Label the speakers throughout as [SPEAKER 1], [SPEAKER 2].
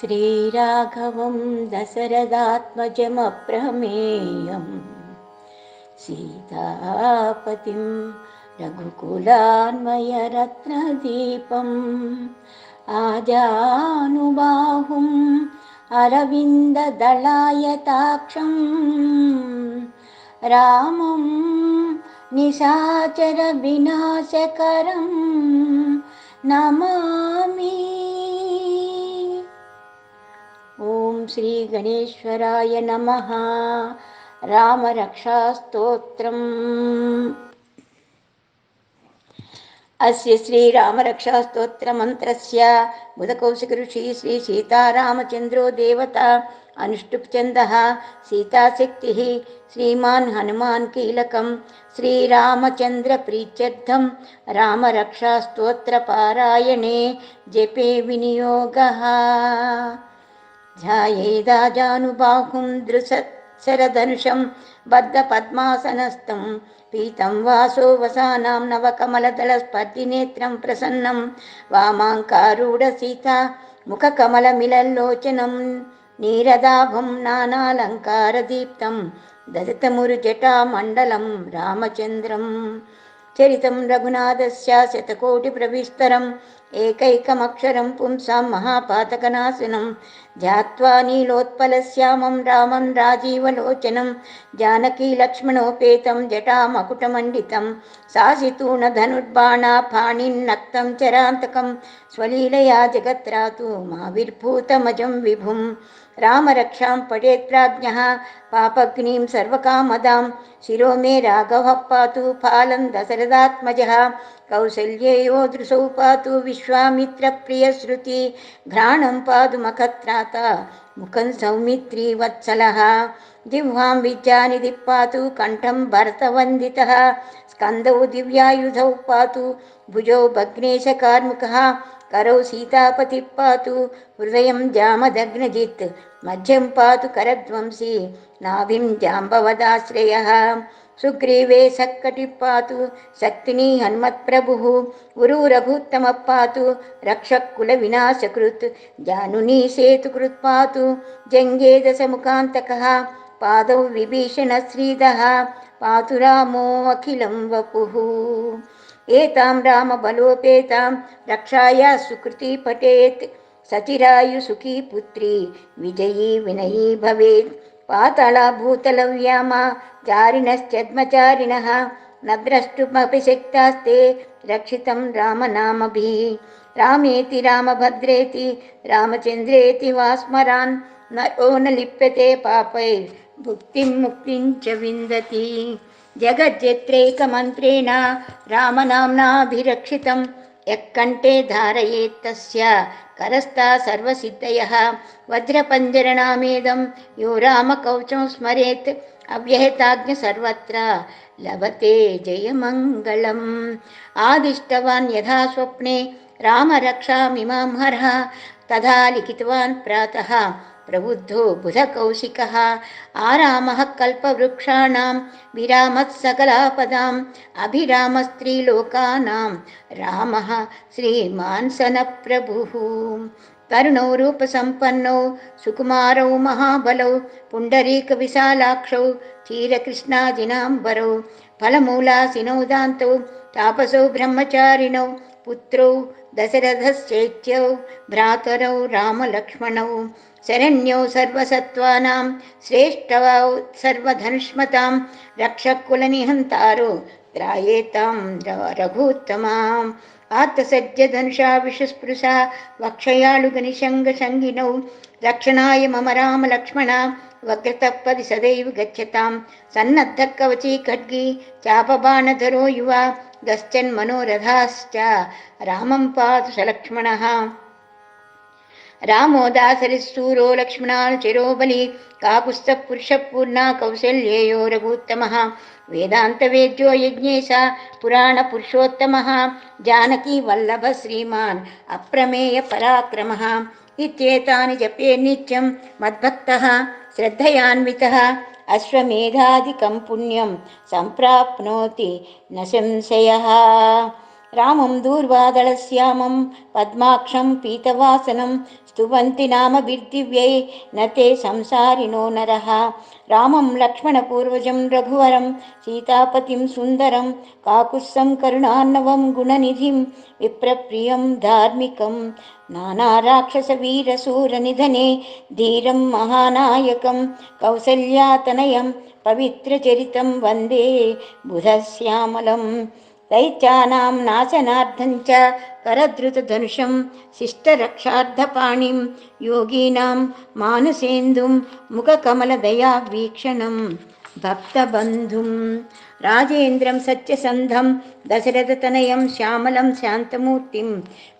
[SPEAKER 1] श्रीराघवं दशरथात्मजमप्रमेयं सीतापतिं रघुकुलान्वयरत्नदीपम्। आजानुबाहुम् अरविन्ददलायताक्षं रामं निशाचरविनाशकरं नमामि ॐ श्रीगणेश्वराय नमः रामरक्षास्तोत्रम् अस्य श्रीरामरक्षास्तोत्रमन्त्रस्य बुधकौशिकऋषि श्रीसीतारामचन्द्रो देवता अनुष्टुप्छन्दः सीताशक्तिः श्रीमान् हनुमान् कीलकं श्रीरामचन्द्रप्रीत्यर्थं रामरक्षास्तोत्रपारायणे जपे विनियोगः ध्यायेदाजानुबाहुं दृशरधनुषं बद्धपद्मासनस्थं पीतं वासो वसानां नवकमलदलस्पर्धिनेत्रं प्रसन्नं वामाङ्कारूढसीता मुखकमलमिलल्लोचनं नीरदाभं नानालङ्कारदीप्तं दलितमुरुजटामण्डलं रामचन्द्रं चरितं रघुनाथस्य शतकोटिप्रविस्तरम् एकैकमक्षरं पुंसां महापातकनाशनं ध्यात्वा नीलोत्पलश्यामं रामं राजीवलोचनं जानकीलक्ष्मणोपेतं जटामकुटमण्डितं सासितूणधनुर्बाणा फाणिन्नक्तं चरान्तकं स्वलीलया जगत्रातु माविर्भूतमजं विभुं रामरक्षां पठेत् प्राज्ञः पापग्निं सर्वकामदां शिरो मे राघवः पातु फालं दशरथात्मजः कौसल्येयो दृशौ पातु विश्वामित्रप्रियश्रुति घ्राणं पातु मखत्राता मुखं सौमित्री वत्सलः। जिह्वां विद्यानिधिः पातु कण्ठं भरतवन्दितः स्कन्दौ दिव्यायुधौ पातु भुजौ भग्नेशकार्मुकः करौ सीतापतिः पातु हृदयं जामदग्नजित् मध्यं पातु करध्वंसी नाभिं जाम्बवदाश्रयः సుగ్రీవే సక్కటి పాతు శక్తిని హనుమత్ప్రభు గురు రఘుత్తమ పాతు రక్షకుల వినాశకృత్ జానుని సేతుకృత్ పాతు జంగే దశముఖాంతక పాదౌ విభీషణ శ్రీధ పాతు రామో అఖిలం వపు. ఏతాం రామ బలోపేతాం రక్షాయా సుకృతి పటేత్ సచిరాయు సుఖీ పుత్రి విజయీ వినయీ భవేత్. भूतलव्यामा चारिणश्चद्मचारिणः न द्रष्टुमपि शक्तास्ते रक्षितं रामनामभिः रामेति रामभद्रेति रामचन्द्रेति वा स्मरान् नरो न लिप्यते पापै भुक्तिं मुक्तिं च विन्दति जगज्जत्रैकमन्त्रेण रामनाम्नाभिरक्षितं యక్కంటే ధారయేత్తస్య కరస్థా సర్వసిద్ధయ. వజ్రపంజరణామేదం యో రామకౌచం స్మరేత్ అవ్యహతాజ్ఞ సర్వత్ర. లభతే జయమంగళం. ఆదిష్టవాన్ యథా స్వప్నే రామరక్షామిమాం హర తథా లిఖితవాన్ ప్రాతః. ప్రబుద్ధో బుధకౌశిక ఆరామ కల్పవృక్షాణం విరామత్ సకలాపదాం అభిరామ స్త్రీలోకానాం రామ శ్రీమాన్ సన ప్రభు తరుణౌ రూపసంపన్నౌ సుకుమారౌ మహాబలౌ పుండరీక విశాలాక్షౌ క్షీరకృష్ణాదినాంబరౌ ఫలమూలాసినౌ దాంతౌ తాపసౌ బ్రహ్మచారిణౌ पुत्रौ दशरथश्चैत्यौ भ्रातरौ रामलक्ष्मणौ शरण्यौ सर्वसत्त्वानां श्रेष्ठवौ सर्वधनुष्मतां रक्षकुलनिहन्तारो त्रायेतां रघूत्तमाम् आत्तसज्जधनुषा विषस्पृशा वक्षयाळुगनिशङ्गशङ्गिनौ रक्षणाय मम रामलक्ष्मणा वक्रतपदि सदैव गच्छतां सन्नद्धकवची खड्गी चापबाणधरो युवा गश्चन्मनोरथाश्च रामं पातु सलक्ष्मणः रामो दासरिस्सूरो लक्ष्मणानुचिरो बलि काकुत्स्थपुरुषपूर्णा कौसल्येयो रघुत्तमः वेदान्तवेद्यो यज्ञेश पुराणपुरुषोत्तमः जानकीवल्लभ श्रीमान् अप्रमेयपराक्रमः ఇచ్చేతాని జపే నిత్యం మద్భక్త శ్రద్ధయాన్విత అశ్వమేధాదికం పుణ్యం సంప్రాప్నోతి నశంశయ రామం దూర్వాదళశ్యామం పద్మాక్షం పీతవాసనం స్తువంతి నామభిర్దివ్యై నతే సంసారిణో నర. రామం లక్ష్మణపూర్వజం రఘువరం సీతాపతిం సుందరం కాకుస్సం కరుణాన్నవం గుణనిధిం విప్రప్రియం ధార్మికం నానారాక్షసవీరసూరనిధనే ధీరం మహానాయకం కౌసల్యాతనయం పవిత్రచరితం వందే బుధశ్యామలం. दैत्यानां नाशनार्थञ्च च करधृतधनुषं शिष्टरक्षार्थपाणिं योगीनां मानसेन्दुं मुखकमलदया वीक्षणम् భక్తబంధుం రాజేంద్రం సత్యసంధం దశరథతనయం శ్యామలం శాంతమూర్తిం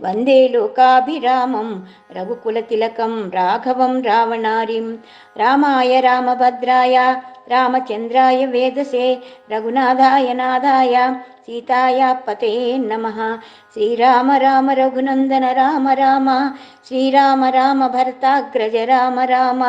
[SPEAKER 1] వందే లోకాభిరామం రఘుకులతిలకం రాఘవం రావణారిం రామాయ రామభద్రాయ రామచంద్రాయ వేదసే రఘునాథాయ నాథాయ సీతాయ పతే నమ శ్రీరామ రామ రఘునందన రామ రామ శ్రీరామ రామ భరతాగ్రజ రామ రామ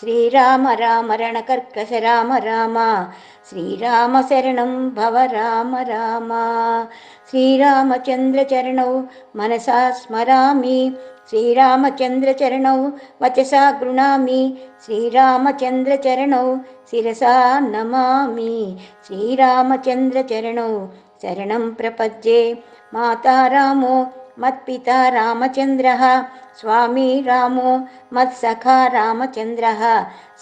[SPEAKER 1] श्रीराम राम रणकर्कश राम राम। श्रीरामशरणं भव राम राम। श्रीरामचन्द्रचरणौ मनसा स्मरामि। श्रीरामचन्द्रचरणौ वचसा गृह्णामि श्रीरामचन्द्रचरणौ शिरसा नमामि। श्रीरामचन्द्रचरणौ शरणं प्रपद्ये। माता रामो మత్పితా రామచంద్ర స్వామి రామో మత్సఖా రామచంద్ర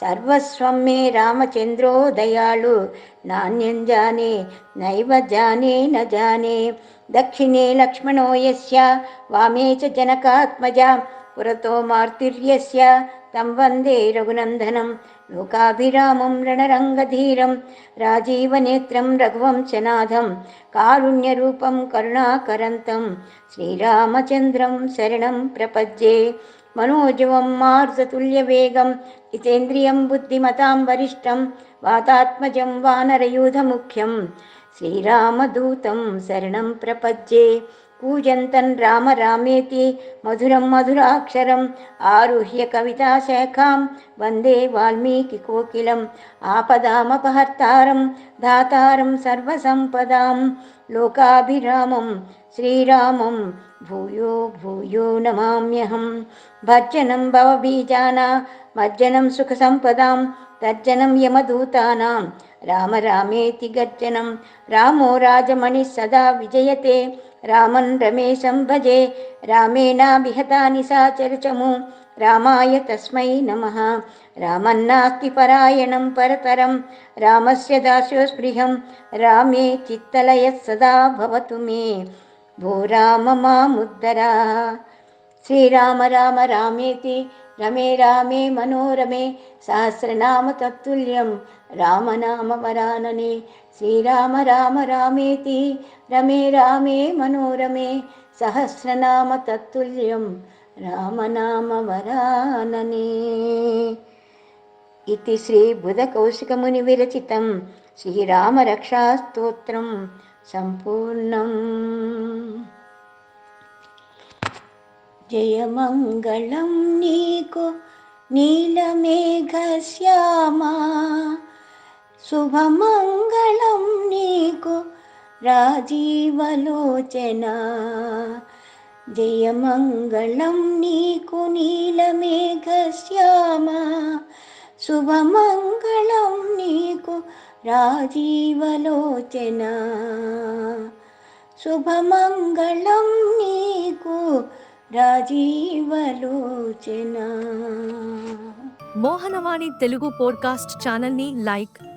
[SPEAKER 1] సర్వస్వం మే రామచంద్రో దయాళు నాణ్యం జానే నైవ జానే న జానే దక్షిణే లక్ష్మణో యస్య వామే చ జనకాత్మజ పురతో మార్తిర్యస్య తం వందే రఘునందనం లోకాభిరామం రణరంగధీరం రాజీవనేత్రం రఘువంశనాథం కారుణ్యరూపం కరుణాకరంతం శ్రీరామచంద్రం శరణం ప్రపద్యే మనోజవం మార్జతుల్యవేగం జితేంద్రియం బుద్ధిమతాం వరిష్టం వాతాత్మజం వానరయూధముఖ్యం శ్రీరామదూతం శరణం ప్రపద్యే కూజంతన్ రామ రామేతి మధురం మధురాక్షరం ఆరుహ్య కవితాశాఖాం వందే వాల్మీకి కోకిలం ఆపదామపహర్తారం దాతారం సర్వసంపదాం లోకాభిరామం శ్రీరామం భూయో భూయో నమామ్యహం. భర్జనం భవబీజానా మజ్జనం సుఖసంపదాం తర్జనం యమదూతానాం राम रामेति गर्जनं। रामो राजमणिः सदा विजयते। रामन् रमेशं भजे। रामेणाभिहता निशाचरचमु रामाय तस्मै नमः। रामन्नास्ति परायणं परतरं। रामस्य दासोस्पृहं रामे चित्तलयः सदा भवतु मे। भो राम मामुद्धरः श्रीराम राम रामेति। रमे रामे मनोरमे। सहस्रनाम तत्तुल्यम् రామనామ వరాననే శ్రీరామ రామ రామేతి. రమే రామే మనోరమే. సహస్రనామ తత్తుల్యం రామనామ వరాననే ఇది శ్రీ బుధకౌశికముని విరచితం. శ్రీరామరక్షాస్తోత్రం సంపూర్ణం. జయమంగళం నీకు. నీలమేఘ శ్యామా. శుభమంగళం నీకు రాజీవలోచన. జయమంగళం నీకు నీలమేఘశ్యామా. శుభమంగళం నీకు రాజీవలోచన. శుభమంగళం నీకు రాజీవలోచన.
[SPEAKER 2] మోహనవాణి తెలుగు పోడ్కాస్ట్ ఛానల్ని లైక్